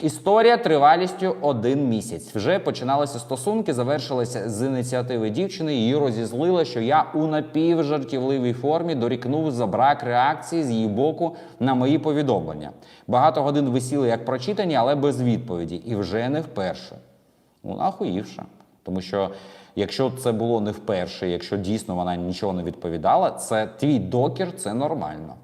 Історія тривалістю один місяць. Вже починалися стосунки, завершилися з ініціативи дівчини. Її розізлило, що я у напівжартівливій формі дорікнув за брак реакції з її боку на мої повідомлення. Багато годин висіли як прочитані, але без відповіді. І вже не вперше. Ну, ахуївша. Тому що якщо це було не вперше, якщо дійсно вона нічого не відповідала, це твій докір, це нормально.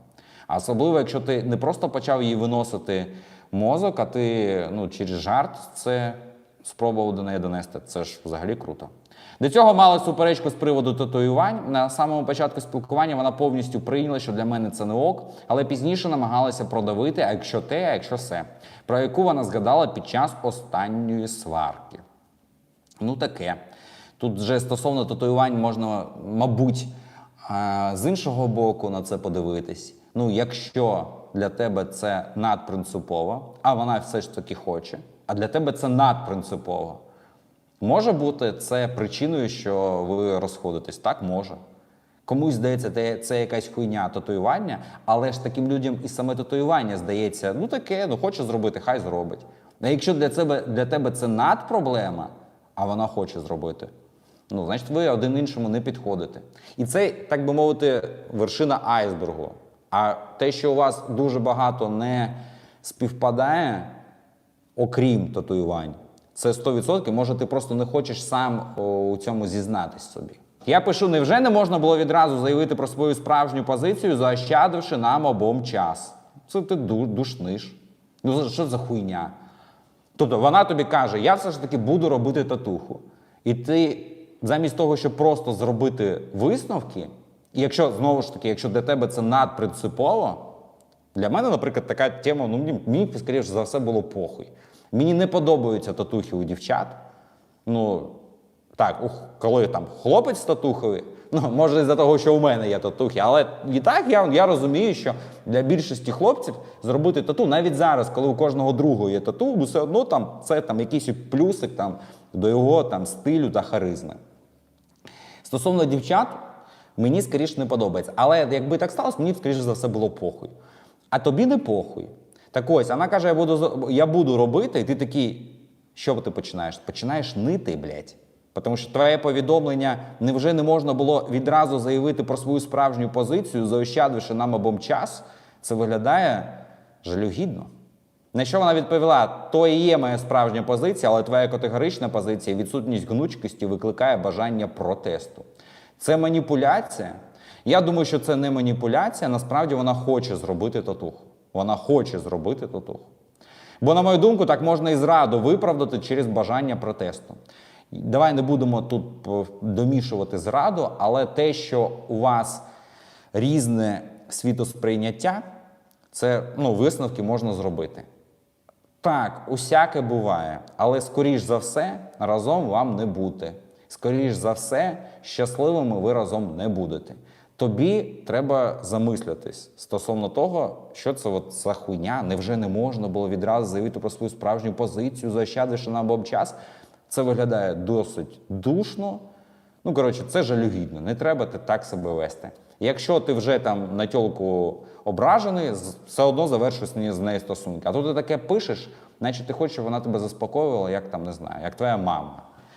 А особливо, якщо ти не просто почав їй виносити мозок, а ти ну, через жарт це спробував до неї донести. Це ж взагалі круто. До цього мали суперечку з приводу татуювань. На самому початку спілкування вона повністю прийняла, що для мене це не ок, але пізніше намагалася продавити, а якщо те, а якщо се, про яку вона згадала під час останньої сварки. Ну таке. Тут вже стосовно татуювань можна, мабуть, з іншого боку на це подивитись. Ну, якщо для тебе це надпринципово, а вона все ж таки хоче, а для тебе це надпринципово. Може бути це причиною, що ви розходитесь? Так, може. Комусь здається, це якась хуйня татуювання, але ж таким людям і саме татуювання здається, ну таке, ну хоче зробити, хай зробить. А якщо для тебе, для тебе це надпроблема, а вона хоче зробити, ну, значить, ви один іншому не підходите. І це, так би мовити, вершина айсбергу. А те, що у вас дуже багато не співпадає, окрім татуювань, це 100%, може ти просто не хочеш сам у цьому зізнатись собі. Я пишу: невже не можна було відразу заявити про свою справжню позицію, заощадивши нам обом час? Це ти душниш. Ну що за хуйня? Тобто вона тобі каже, я все ж таки буду робити татуху. І ти замість того, щоб просто зробити висновки, якщо знову ж таки, якщо для тебе це надпринципово, для мене, наприклад, така тема, ну мені, мені скоріше за все, було похуй. Мені не подобаються татухи у дівчат. Ну, так, ух, коли там хлопець з татухою, ну, може, із-за того, що у мене є татухи, але і так я, я розумію, що для більшості хлопців зробити тату, навіть зараз, коли у кожного другого є тату, ну, все одно там це там якийсь плюсик там, до його там, стилю та харизми. Стосовно дівчат, мені скоріше не подобається. Але якби так сталося, мені скоріше за все було похуй. А тобі не похуй. Так ось, вона каже, я буду, я буду робити, і ти такий, що ти починаєш? Починаєш нити, блядь. Тому що твоє повідомлення невже не можна було відразу заявити про свою справжню позицію, заощадивши нам обом час, це виглядає жалюгідно. На що вона відповіла: то і є моя справжня позиція, але твоя категорична позиція, відсутність гнучкості викликає бажання протесту. Це маніпуляція. Я думаю, що це не маніпуляція. Насправді вона хоче зробити татуху. Вона хоче зробити татуху. Бо, на мою думку, так можна і зраду виправдати через бажання протесту. Давай не будемо тут е, домішувати зраду, але те, що у вас різне світосприйняття, це ну, висновки можна зробити. Так, усяке буває, але скоріш за все разом вам не бути. Скоріш за все, щасливими ви разом не будете. Тобі треба замислитись стосовно того, що це от за хуйня. Невже не можна було відразу заявити про свою справжню позицію, заощадивши нам обом час? Це виглядає досить душно. Ну, коротше, це жалюгідно. Не треба ти так себе вести. Якщо ти вже там на тьолку ображений, все одно завершуй з нею- з нею стосунки. А тут ти таке пишеш, наче ти хочеш, щоб вона тебе заспокоювала, як там не знаю, як твоя мама.